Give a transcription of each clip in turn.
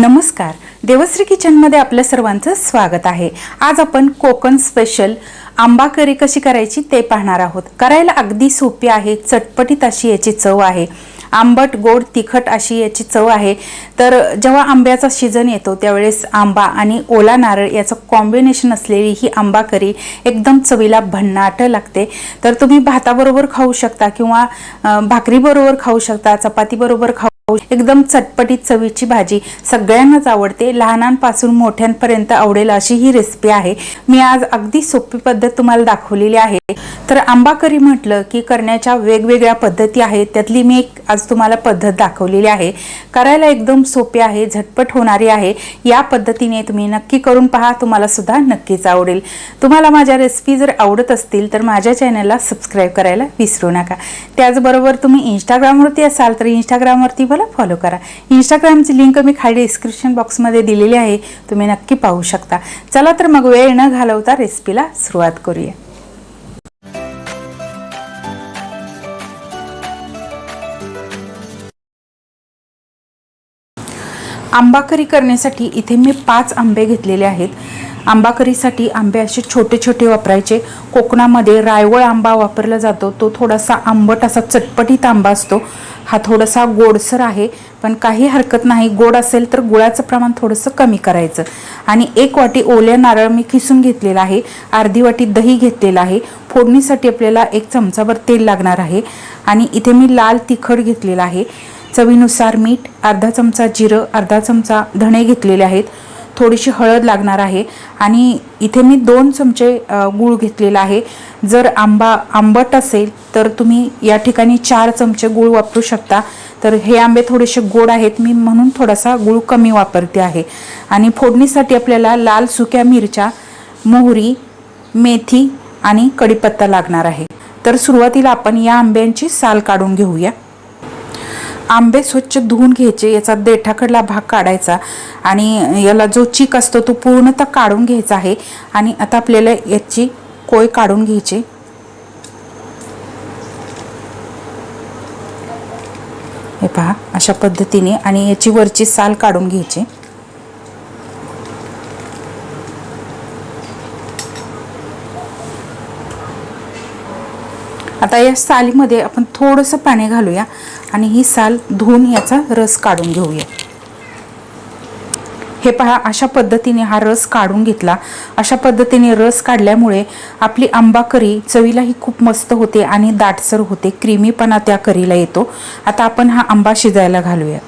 नमस्कार. देवश्री किचनमध्ये आपल्या सर्वांचं स्वागत आहे. आज आपण कोकण स्पेशल आंबा करी कशी करायची ते पाहणार आहोत. करायला अगदी सोपी आहे चटपटीत अशी याची चव आहे. आंबट गोड तिखट अशी याची चव आहे. तर जेव्हा आंब्याचा सीझन येतो त्यावेळेस आंबा आणि ओला नारळ याचं कॉम्बिनेशन असलेली ही आंबा करी एकदम चवीला भन्नाट लागते. तर तुम्ही भाताबरोबर खाऊ शकता किंवा भाकरीबरोबर खाऊ शकता चपातीबरोबर खाऊ एकदम चटपटीत चवीची भाजी सगळ्यांनाच आवडते. लहानांपासून मोठ्यांपर्यंत आवडेल अशी ही रेसिपी आहे. मी आज अगदी सोपी पद्धत तुम्हाला दाखवलेली आहे. तर आंबा करी म्हटलं की करण्याच्या वेगवेगळ्या पद्धती आहेत. त्यातली मी एक आज तुम्हाला पद्धत दाखवलेली आहे. करायला एकदम सोपी आहे झटपट होणारी आहे. या पद्धतीने तुम्ही नक्की करून पहा तुम्हाला सुद्धा नक्कीच आवडेल. तुम्हाला माझ्या रेसिपी जर आवडत असतील तर माझ्या चॅनलला सबस्क्राईब करायला विसरू नका. त्याचबरोबर तुम्ही इंस्टाग्रामवरती असाल तर इंस्टाग्रामवरती मला फॉलो करा. इंस्टाग्रामची लिंक मी खाली डिस्क्रिप्शन बॉक्समध्ये दिलेली आहे. तुम्ही नक्की पाहू शकता. चला तर मग वेळ न घालवता रेसिपीला सुरुवात करूया. आंबाकरी करण्यासाठी इथे मी पाच आंबे घेतलेले आहेत. आंबाकरीसाठी आंबे असे छोटे छोटे वापरायचे. कोकणामध्ये रायवळ आंबा वापरला जातो. तो थोडासा आंबट असा चटपटीत आंबा असतो. हा थोडासा गोडसर आहे. पण काही हरकत नाही. गोड असेल तर गुळाचं प्रमाण थोडंसं कमी करायचं. आणि एक वाटी ओल्या नारळ मी किसून घेतलेला आहे. अर्धी वाटी दही घेतलेलं आहे. फोडणीसाठी आपल्याला एक चमचाभर तेल लागणार आहे. आणि इथे मी लाल तिखट घेतलेलं आहे. चवीनुसार मीठ अर्धा चमचा जिरं अर्धा चमचा धणे घेतलेले आहेत. थोडीशी हळद लागणार आहे. आणि इथे मी दोन चमचे गूळ घेतलेला आहे. जर आंबा आंबट असेल तर तुम्ही या ठिकाणी चार चमचे गूळ वापरू शकता. तर हे आंबे थोडेसे गोड आहेत. मी म्हणून थोडासा गूळ कमी वापरते आहे. आणि फोडणीसाठी आपल्याला लाल सुक्या मिरच्या मोहरी मेथी आणि कढीपत्ता लागणार आहे. तर सुरुवातीला आपण या आंब्यांची साल काढून घेऊया. आंबे स्वच्छ धुवून घ्यायचे याचा देठाकडला भाग काढायचा आणि याला जो चीक असतो तो पूर्णतः काढून घ्यायचा आहे आणि आता आपल्याला याची कोय काढून घ्यायची. हे पहा अशा पद्धतीने आणि याची वरची साल काढून घ्यायची. आता या सालीमध्ये आपण थोडंसं पाणी घालूया आणि ही साल धुवून याचा रस काढून घेऊया. हे पहा अशा पद्धतीने हा रस काढून घेतला. अशा पद्धतीने रस काढल्यामुळे आपली आंबा करी चवीलाही खूप मस्त होते आणि दाटसर होते. क्रीमीपणा त्या करीला येतो. आता आपण हा आंबा शिजायला घालूया.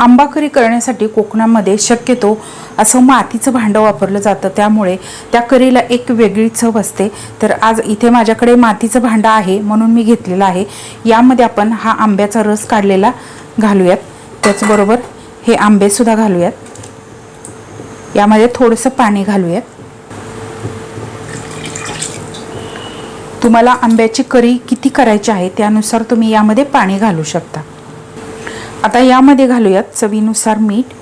आंबाकरी करण्यासाठी कोकणामध्ये शक्यतो असं मातीचं भांडं वापरलं जातं. त्यामुळे त्या करीला एक वेगळी चव असते. तर आज इथे माझ्याकडे मातीचं भांडं आहे म्हणून मी घेतलेलं आहे. यामध्ये आपण हा आंब्याचा रस काढलेला घालूयात. त्याचबरोबर हे आंबेसुद्धा घालूयात. यामध्ये थोडंसं पाणी घालूयात. तुम्हाला आंब्याची करी किती करायची आहे त्यानुसार तुम्ही यामध्ये पाणी घालू शकता. आता यामध्ये घालूयात चवीनुसार मीठ.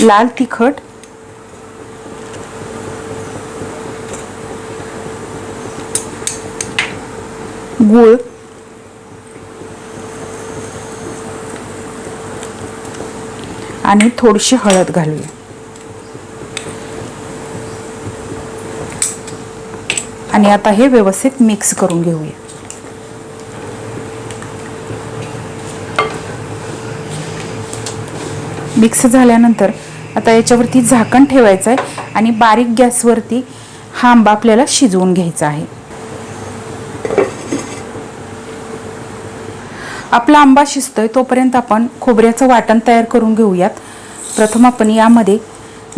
लाल तिखट. गूळ. आणि थोडीशी हळद घालूया. आणि आता हे व्यवस्थित मिक्स करून घेऊया. मिक्स झाल्यानंतर आता याच्यावरती झाकण ठेवायचं आहे आणि बारीक गॅसवरती हा आंबा आपल्याला शिजवून घ्यायचा आहे. आपला आंबा शिजतोय तोपर्यंत आपण खोबऱ्याचं वाटण तयार करून घेऊयात. प्रथम आपण यामध्ये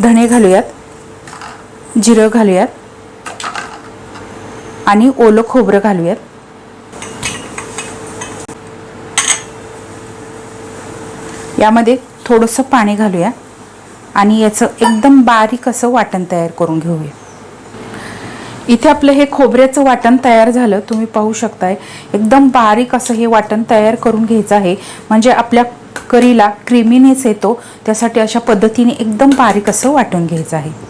धणे घालूयात जिरं घालूयात आणि ओलं खोबरं घालूयात. यामध्ये थोडंसं पाणी घालूया आणि याचं एकदम बारीक असं वाटण तयार करून घेऊया. इथे आपलं हे खोबऱ्याचं वाटण तयार झालं. तुम्ही पाहू शकताय एकदम बारीक असं हे वाटण तयार करून घ्यायचं आहे. म्हणजे आपल्या करीला क्रिमीनेस येतो. त्यासाठी अशा पद्धतीने एकदम बारीक असं वाटून घ्यायचं आहे.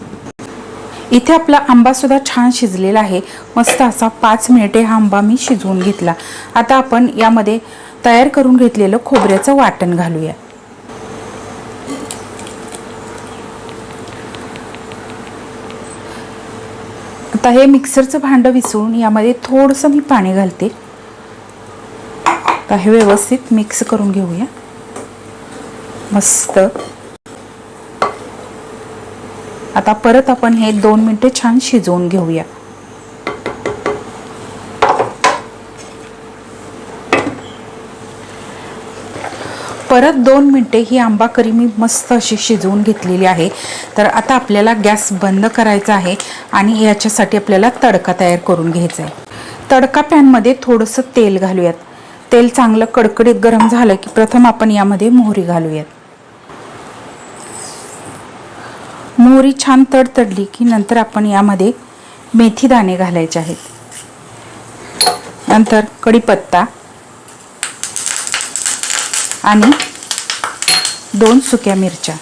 इथे आपला आंबा सुद्धा छान शिजलेला आहे. मस्त असा पाच मिनिटे हा आंबा मी शिजवून घेतला. आता आपण यामध्ये तयार करून घेतलेलं खोबऱ्याचं वाटण घालूया. आता हे मिक्सरचं भांडं विसरून यामध्ये थोडंसं मी पाणी घालते. आता हे व्यवस्थित मिक्स करून घेऊया. मस्त. आता परत आपण हे दोन मिनटे छान शिजवून घेऊया. परत दोन मिनटे ही आंबा करी मी मस्त अशी शिजवून घेतलेली आहे. तर आता आपल्याला गॅस बंद करायचा आहे आणि याच्यासाठी आपल्याला तडका तयार करून घ्यायचा आहे. तडका पॅनमध्ये थोडंसं तेल घालूयात. तेल चांगलं कडकडीत गरम झालं की प्रथम आपण यामध्ये मोहरी घालूयात. मोहरी छान तडतडली की नंतर आपण यामध्ये मेथी दाणे घालायचे आहेत. नंतर कढीपत्ता आणि दोन सुक्या मिरच्या.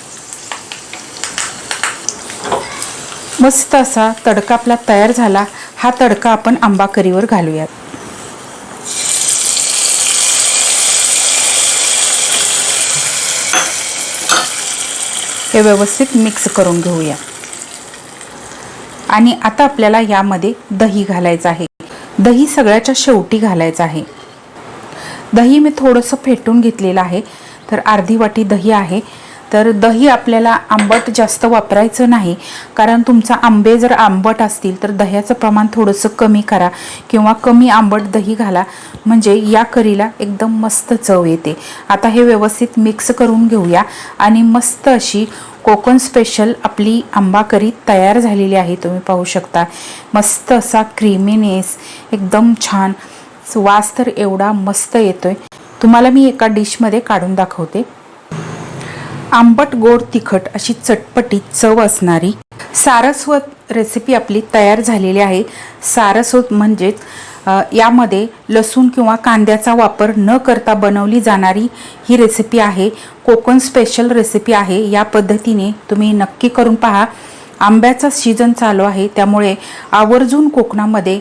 मस्त असा तडका आपला तयार झाला. हा तडका आपण आंबा करीवर घालूयात. हे व्यवस्थित मिक्स करून घेऊया. आणि आता आपल्याला यामध्ये दही घालायचं आहे. दही सगळ्याच्या शेवटी घालायचं आहे. दही मी थोडंसं फेटून घेतलेलं आहे. तर अर्धी वाटी दही आहे. तर दही आपल्याला आंबट जास्त वापरायचं नाही. कारण तुमचा आंबे जर आंबट असतील तर दह्याचं प्रमाण थोडंसं कमी करा किंवा कमी आंबट दही घाला. म्हणजे या करीला एकदम मस्त चव येते. आता हे व्यवस्थित मिक्स करून घेऊया. आणि मस्त अशी कोकण स्पेशल आपली आंबा करी तयार झालेली आहे तुम्ही पाहू शकता. मस्त असा क्रीमीनेस एकदम छान. वास तर एवढा मस्त येतोय. तुम्हाला मी एका डिशमध्ये काढून दाखवते. आंबट गोड तिखट अशी चटपटीत चव असणारी सारस्वत रेसिपी आपली तयार झालेली आहे. सारस्वत म्हणजेच यामध्ये लसूण किंवा कांद्याचा वापर न करता बनवली जाणारी ही रेसिपी आहे. कोकण स्पेशल रेसिपी आहे. या पद्धतीने तुम्ही नक्की करून पहा. आंब्याचा सीजन चालू आहे. त्यामुळे आवर्जून कोकणामध्ये